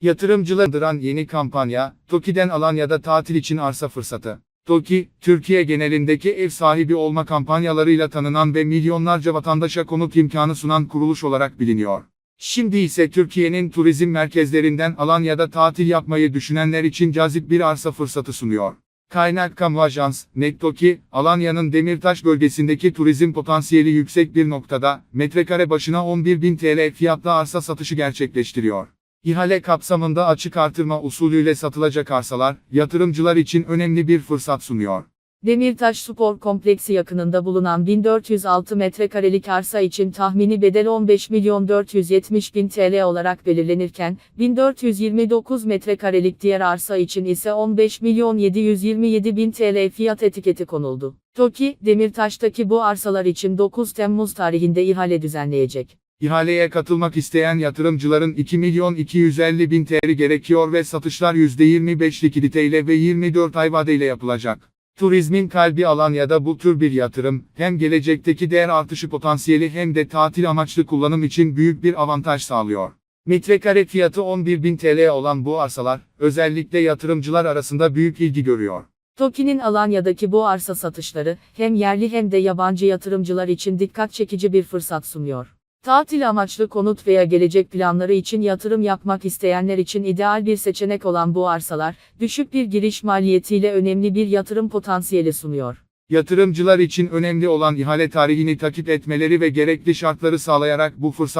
Yatırımcılandıran yeni kampanya, TOKİ'den Alanya'da tatil için arsa fırsatı. TOKİ, Türkiye genelindeki ev sahibi olma kampanyalarıyla tanınan ve milyonlarca vatandaşa konut imkanı sunan kuruluş olarak biliniyor. Şimdi ise Türkiye'nin turizm merkezlerinden Alanya'da tatil yapmayı düşünenler için cazip bir arsa fırsatı sunuyor. Kaynak Kamu Ajans, Nektoki, Alanya'nın Demirtaş bölgesindeki turizm potansiyeli yüksek bir noktada, metrekare başına 11.000 TL fiyatla arsa satışı gerçekleştiriyor. İhale kapsamında açık artırma usulüyle satılacak arsalar, yatırımcılar için önemli bir fırsat sunuyor. Demirtaş Spor Kompleksi yakınında bulunan 1406 metrekarelik arsa için tahmini bedel 15 milyon 470 bin TL olarak belirlenirken, 1429 metrekarelik diğer arsa için ise 15 milyon 727 bin TL fiyat etiketi konuldu. TOKİ, Demirtaş'taki bu arsalar için 9 Temmuz tarihinde ihale düzenleyecek. İhaleye katılmak isteyen yatırımcıların 2 milyon 250 bin TL gerekiyor ve satışlar %25 likiditeyle ve 24 ay vadeyle yapılacak. Turizmin kalbi Alanya'da bu tür bir yatırım, hem gelecekteki değer artışı potansiyeli hem de tatil amaçlı kullanım için büyük bir avantaj sağlıyor. Metrekare fiyatı 11.000 TL olan bu arsalar, özellikle yatırımcılar arasında büyük ilgi görüyor. TOKİ'nin Alanya'daki bu arsa satışları, hem yerli hem de yabancı yatırımcılar için dikkat çekici bir fırsat sunuyor. Tatil amaçlı konut veya gelecek planları için yatırım yapmak isteyenler için ideal bir seçenek olan bu arsalar, düşük bir giriş maliyetiyle önemli bir yatırım potansiyeli sunuyor. Yatırımcılar için önemli olan ihale tarihini takip etmeleri ve gerekli şartları sağlayarak bu fırsat